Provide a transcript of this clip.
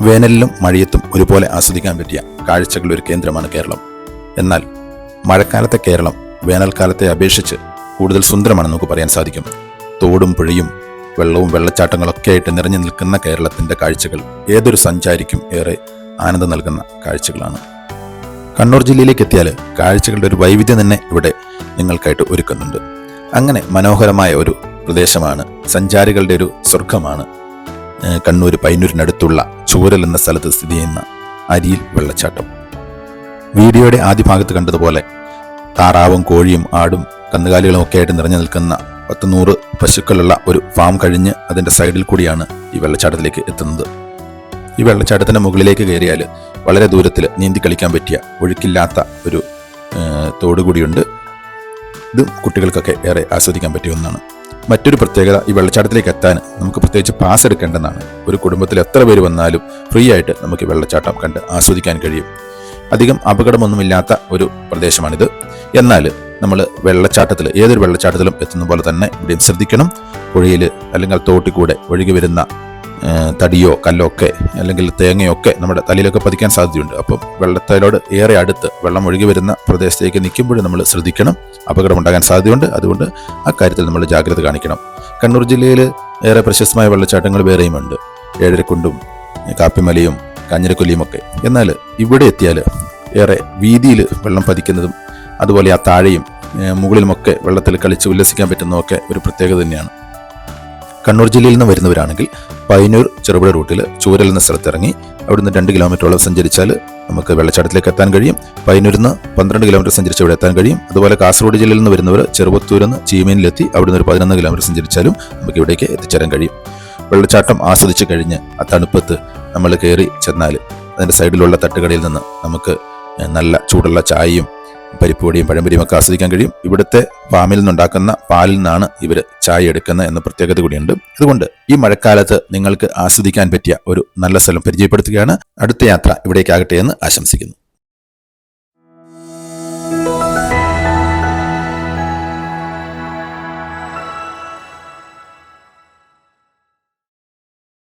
വേനലിലും മഴയത്തും ഒരുപോലെ ആസ്വദിക്കാൻ പറ്റിയ കാഴ്ചകളൊരു കേന്ദ്രമാണ് കേരളം. എന്നാൽ മഴക്കാലത്തെ കേരളം വേനൽക്കാലത്തെ അപേക്ഷിച്ച് കൂടുതൽ സുന്ദരമാണെന്ന് നമുക്ക് പറയാൻ സാധിക്കും. തോടും പുഴയും വെള്ളവും വെള്ളച്ചാട്ടങ്ങളൊക്കെ ആയിട്ട് നിറഞ്ഞു നിൽക്കുന്ന കേരളത്തിന്റെ കാഴ്ചകൾ ഏതൊരു സഞ്ചാരിക്കും ഏറെ ആനന്ദം നൽകുന്ന കാഴ്ചകളാണ്. കണ്ണൂർ ജില്ലയിലേക്ക് എത്തിയാൽ കാഴ്ചകളുടെ ഒരു വൈവിധ്യം തന്നെ ഇവിടെ നിങ്ങൾക്കായിട്ട് ഒരുക്കുന്നുണ്ട്. അങ്ങനെ മനോഹരമായ ഒരു പ്രദേശമാണ്. സഞ്ചാരികളുടെ ഒരു സ്വർഗമാണ് കണ്ണൂർ പൈനൂരിനടുത്തുള്ള ചൂരൽ എന്ന സ്ഥലത്ത് സ്ഥിതി ചെയ്യുന്ന അരിയിൽ വെള്ളച്ചാട്ടം. വീഡിയോയുടെ ആദ്യ ഭാഗത്ത് കണ്ടതുപോലെ താറാവും കോഴിയും ആടും കന്നുകാലികളും ഒക്കെ ആയിട്ട് നിറഞ്ഞു നിൽക്കുന്ന പത്ത് നൂറ് പശുക്കളുള്ള ഒരു ഫാം കഴിഞ്ഞ് അതിന്റെ സൈഡിൽ കൂടിയാണ് ഈ വെള്ളച്ചാട്ടത്തിലേക്ക് എത്തുന്നത്. ഈ വെള്ളച്ചാട്ടത്തിന്റെ മുകളിലേക്ക് കയറിയാൽ വളരെ ദൂരത്തിൽ നീന്തി കളിക്കാൻ പറ്റിയ ഒഴുക്കില്ലാത്ത ഒരു തോടുകൂടിയുണ്ട്. തോട് കൂടിയുണ്ട് ഇത് കുട്ടികൾക്കൊക്കെ ഏറെ ആസ്വദിക്കാൻ പറ്റിയ ഒന്നാണ്. മറ്റൊരു പ്രത്യേകത ഈ വെള്ളച്ചാട്ടത്തിലേക്ക് എത്താൻ നമുക്ക് പ്രത്യേകിച്ച് പാസ് എടുക്കേണ്ടതാണ്. ഒരു കുടുംബത്തിൽ എത്ര പേര് വന്നാലും ഫ്രീ ആയിട്ട് നമുക്ക് ഈ വെള്ളച്ചാട്ടം കണ്ട് ആസ്വദിക്കാൻ കഴിയും. അധികം അപകടമൊന്നുമില്ലാത്ത ഒരു പ്രദേശമാണിത്. എന്നാൽ നമ്മൾ വെള്ളച്ചാട്ടത്തിൽ ഏതൊരു വെള്ളച്ചാട്ടത്തിലും എത്തുന്ന പോലെ തന്നെ ഇവിടെയും ശ്രദ്ധിക്കണം. പുഴയിൽ അല്ലെങ്കിൽ തോട്ടിൽ കൂടെ ഒഴുകി വരുന്ന തടിയോ കല്ലോ ഒക്കെ അല്ലെങ്കിൽ തേങ്ങയൊക്കെ നമ്മുടെ തലയിലൊക്കെ പതിക്കാൻ സാധ്യതയുണ്ട്. അപ്പം വെള്ളത്തിലോട് ഏറെ അടുത്ത് വെള്ളം ഒഴുകി വരുന്ന പ്രദേശത്തേക്ക് നിൽക്കുമ്പോഴും നമ്മൾ ശ്രദ്ധിക്കണം. അപകടമുണ്ടാകാൻ സാധ്യതയുണ്ട്. അതുകൊണ്ട് അക്കാര്യത്തിൽ നമ്മൾ ജാഗ്രത കാണിക്കണം. കണ്ണൂർ ജില്ലയിൽ ഏറെ പ്രശസ്തമായ വെള്ളച്ചാട്ടങ്ങൾ വേറെയുമുണ്ട്. ഏഴരക്കുണ്ടും കാപ്പിമലയും കാഞ്ഞിരക്കൊല്ലിയും ഒക്കെ എന്നാൽ ഇവിടെ എത്തിയാൽ ഏറെ വീതിയിൽ വെള്ളം പതിക്കുന്നതും അതുപോലെ ആ താഴെയും മുകളിലുമൊക്കെ വെള്ളത്തിൽ കളിച്ച് ഉല്ലസിക്കാൻ പറ്റുന്നതൊക്കെ ഒരു പ്രത്യേകത തന്നെയാണ്. കണ്ണൂർ ജില്ലയിൽ നിന്ന് വരുന്നവരാണെങ്കിൽ പയ്യന്നൂർ ചെറുപുഴ റൂട്ടിൽ ചൂരൽ എന്ന സ്ഥലത്തിറങ്ങി അവിടുന്ന് രണ്ട് കിലോമീറ്ററോളം സഞ്ചരിച്ചാൽ നമുക്ക് വെള്ളച്ചാട്ടത്തിലേക്ക് എത്താൻ കഴിയും. പയ്യന്നൂരിൽ നിന്ന് പന്ത്രണ്ട് കിലോമീറ്റർ സഞ്ചരിച്ച് ഇവിടെ എത്താൻ കഴിയും. അതുപോലെ കാസർഗോഡ് ജില്ലയിൽ നിന്ന് വരുന്നവർ ചെറുപത്തൂരിൽ നിന്ന് ചീമീനിലെത്തി അവിടുന്ന് ഒരു പതിനൊന്ന് കിലോമീറ്റർ സഞ്ചരിച്ചാലും നമുക്ക് ഇവിടേക്ക് എത്തിച്ചേരാൻ കഴിയും. വെള്ളച്ചാട്ടം ആസ്വദിച്ച് കഴിഞ്ഞ് ആ തണുപ്പത്ത് നമ്മൾ കയറി ചെന്നാൽ അതിന്റെ സൈഡിലുള്ള തട്ടുകടയിൽ നിന്ന് നമുക്ക് നല്ല ചൂടുള്ള ചായയും പരിപ്പുവടിയും പഴംപൊരിയും ഒക്കെ ആസ്വദിക്കാൻ കഴിയും. ഇവിടുത്തെ ഫാമിൽ നിന്നുണ്ടാക്കുന്ന പാലിൽ നിന്നാണ് ഇവർ ചായ എടുക്കുന്നത് എന്ന പ്രത്യേകത കൂടിയുണ്ട്. അതുകൊണ്ട് ഈ മഴക്കാലത്ത് നിങ്ങൾക്ക് ആസ്വദിക്കാൻ പറ്റിയ ഒരു നല്ല സ്ഥലം പരിചയപ്പെടുത്തുകയാണ്. അടുത്ത യാത്ര ഇവിടേക്കാകട്ടെ എന്ന് ആശംസിക്കുന്നു.